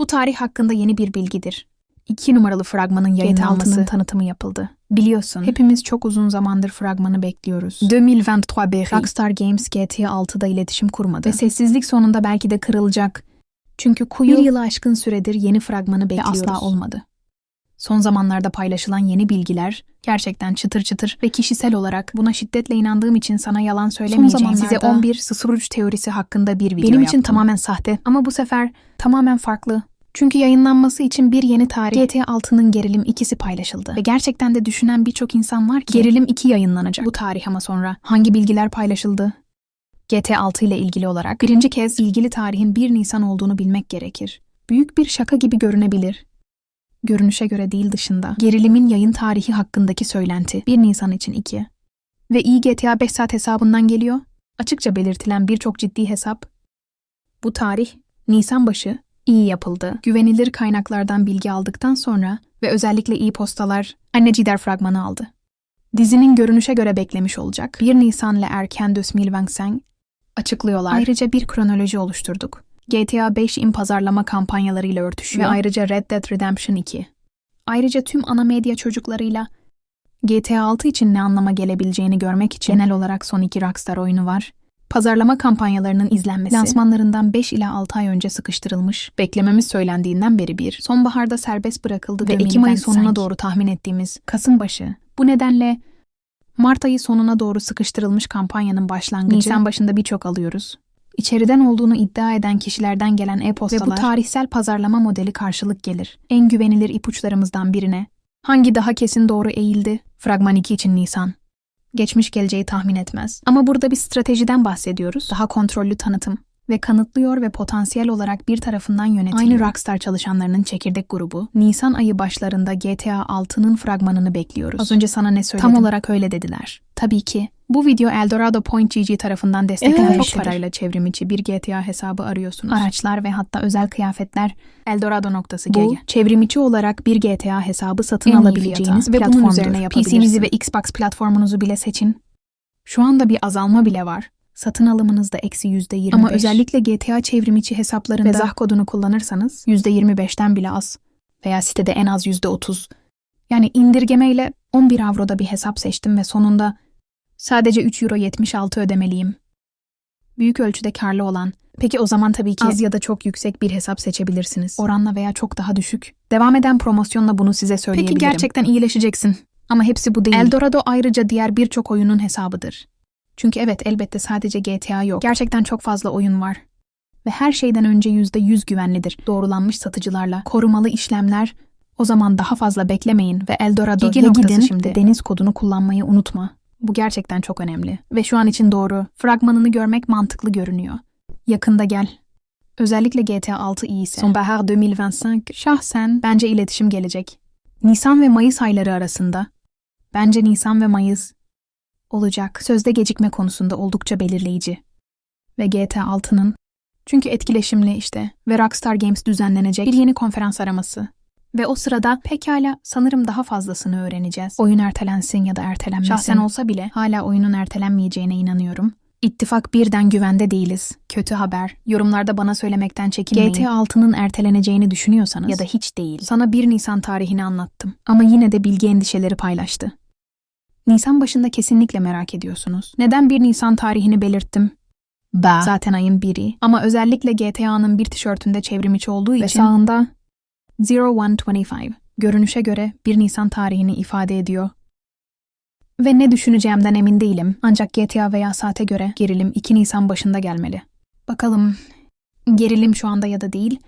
Bu tarih hakkında yeni bir bilgidir. 2 numaralı fragmanın yayınlanması tanıtımı yapıldı. Biliyorsun, hepimiz çok uzun zamandır fragmanı bekliyoruz. 2023 beri Rockstar Games GTA 6'da iletişim kurmadı. Ve sessizlik sonunda belki de kırılacak. Çünkü kuyu bir yılı aşkın süredir yeni fragmanı bekliyoruz. Ve asla olmadı. Son zamanlarda paylaşılan yeni bilgiler gerçekten çıtır çıtır ve kişisel olarak buna şiddetle inandığım için sana yalan söylemeyeceğim. Size zamanlarda 11 0 teorisi hakkında bir video Benim için için tamamen sahte ama bu sefer tamamen farklı. Çünkü yayınlanması için bir yeni tarih GTA 6'nın Gerilim 2'si paylaşıldı. Ve gerçekten de düşünen birçok insan var ki Gerilim 2 yayınlanacak. Bu tarih ama sonra hangi bilgiler paylaşıldı? GTA 6 ile ilgili olarak birinci kez ilgili tarihin 1 Nisan olduğunu bilmek gerekir. Büyük bir şaka gibi görünebilir. Görünüşe göre değil dışında. Gerilimin yayın tarihi hakkındaki söylenti 1 Nisan için 2. Ve iyi GTA 5 saat hesabından geliyor. Açıkça belirtilen birçok ciddi hesap. Bu tarih Nisan başı iyi yapıldı. Güvenilir kaynaklardan bilgi aldıktan sonra ve özellikle iyi postalar Anne Cider fragmanı aldı. Dizinin görünüşe göre beklemiş olacak. 1 Nisan ile erken 2025 açıklıyorlar. Ayrıca bir kronoloji oluşturduk. GTA 5 in pazarlama kampanyalarıyla örtüşüyor. Ve ayrıca Red Dead Redemption 2. Ayrıca tüm ana medya çocuklarıyla GTA 6 için ne anlama gelebileceğini görmek için genel olarak son iki Rockstar oyunu var. Pazarlama kampanyalarının izlenmesi lansmanlarından 5 ila 6 ay önce sıkıştırılmış. Beklememiz söylendiğinden beri bir. Sonbaharda serbest bırakıldı ve Ekim ayı sonuna doğru tahmin ettiğimiz Kasım başı. Bu nedenle Mart ayı sonuna doğru sıkıştırılmış kampanyanın başlangıcı. Nisan başında birçok alıyoruz. İçeriden olduğunu iddia eden kişilerden gelen e-postalar ve bu tarihsel pazarlama modeli karşılık gelir. En güvenilir ipuçlarımızdan birine. Hangi daha kesin doğru eğildi? Fragman 2 için Nisan. Geçmiş geleceği tahmin etmez. Ama burada bir stratejiden bahsediyoruz. Daha kontrollü tanıtım ve kanıtlıyor ve potansiyel olarak bir tarafından yönetiliyor. Aynı Rockstar çalışanlarının çekirdek grubu, Nisan ayı başlarında GTA 6'nın fragmanını bekliyoruz. Az önce sana ne söyledim? Tam olarak öyle dediler. Tabii ki. Bu video Eldorado.gg tarafından desteklenen Evet. çok parayla çevrim içi bir GTA hesabı arıyorsunuz. Araçlar ve hatta özel kıyafetler Eldorado.gg. Bu çevrim içi olarak bir GTA hesabı satın En alabileceğiniz ve bunun üzerine yapabilirsin. PC'nizi ve Xbox platformunuzu bile seçin. Şu anda bir azalma bile var. Satın alımınızda eksi yüzde yirmi Ama özellikle GTA çevrim içi hesaplarında ve zah kodunu kullanırsanız yüzde yirmi beşten bile az. Veya sitede en az yüzde otuz. Yani indirgemeyle 11 avroda bir hesap seçtim ve sonunda sadece 3 euro 76 ödemeliyim. Büyük ölçüde karlı olan. Peki o zaman tabii ki az ya da çok yüksek bir hesap seçebilirsiniz. Oranla veya çok daha düşük. Devam eden promosyonla bunu size söyleyebilirim. Peki gerçekten iyileşeceksin. Ama hepsi bu değil. Eldorado ayrıca diğer birçok oyunun hesabıdır. Çünkü evet elbette sadece GTA yok. Gerçekten çok fazla oyun var. Ve her şeyden önce %100 güvenlidir. Doğrulanmış satıcılarla, korumalı işlemler. O zaman daha fazla beklemeyin ve Eldorado'ya gidin şimdi. deniz kodunu kullanmayı unutma. Bu gerçekten çok önemli. Ve şu an için doğru. Fragmanını görmek mantıklı görünüyor. Yakında gel. Özellikle GTA 6 iyiyse. Sonbahar 2025 şahsen bence iletişim gelecek. Nisan ve Mayıs ayları arasında. Bence Nisan ve Mayıs olacak. Sözde gecikme konusunda oldukça belirleyici. Ve GTA 6'nın çünkü etkileşimli işte ve Rockstar Games düzenlenecek bir yeni konferans araması. Ve o sırada pekala sanırım daha fazlasını öğreneceğiz. Oyun ertelensin ya da ertelenmesin. Şahsen olsa bile hala oyunun ertelenmeyeceğine inanıyorum. İttifak birden güvende değiliz. Kötü haber. Yorumlarda bana söylemekten çekinmeyin. GTA 6'nın erteleneceğini düşünüyorsanız ya da hiç değil. Sana 1 Nisan tarihini anlattım. Ama yine de bilgi endişeleri paylaştı. Nisan başında kesinlikle merak ediyorsunuz. Neden 1 Nisan tarihini belirttim? Ba. Zaten ayın biri. Ama özellikle GTA'nın bir tişörtünde çevrimiçi olduğu Ve için sağında 0125 görünüşe göre 1 Nisan tarihini ifade ediyor. Ve ne düşüneceğimden emin değilim. Ancak GTA veya saate göre gerilim 2 Nisan başında gelmeli. Bakalım gerilim şu anda ya da değil.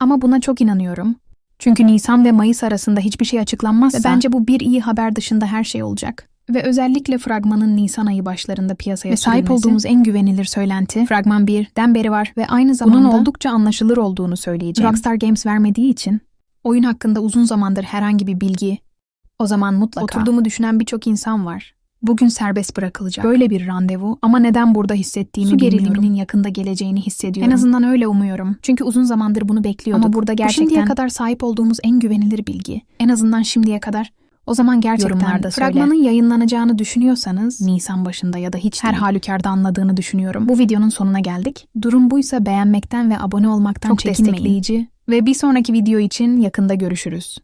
Ama buna çok inanıyorum. Çünkü Nisan ve Mayıs arasında hiçbir şey açıklanmazsa... Ve bence bu bir iyi haber dışında her şey olacak. Ve özellikle fragmanın Nisan ayı başlarında piyasaya ve sahip sürülmesi- olduğumuz en güvenilir söylenti fragman 1'den beri var ve aynı zamanda bunun oldukça anlaşılır olduğunu söyleyeceğim. Rockstar Games vermediği için oyun hakkında uzun zamandır herhangi bir bilgi o zaman mutlaka oturduğumu düşünen birçok insan var. Bugün serbest bırakılacak. Böyle bir randevu ama neden burada hissettiğimi Su bilmiyorum. geriliminin yakında geleceğini hissediyorum. En azından öyle umuyorum. Çünkü uzun zamandır bunu bekliyorduk. Ama burada gerçekten... şimdiye kadar sahip olduğumuz en güvenilir bilgi. En azından şimdiye kadar. O zaman gerçekten Yorumlarda söyle. fragmanın yayınlanacağını düşünüyorsanız Nisan başında ya da hiç her halükarda anladığını düşünüyorum. Bu videonun sonuna geldik. Durum buysa beğenmekten ve abone olmaktan Çok çekinmeyin. destekleyici Ve bir sonraki video için yakında görüşürüz.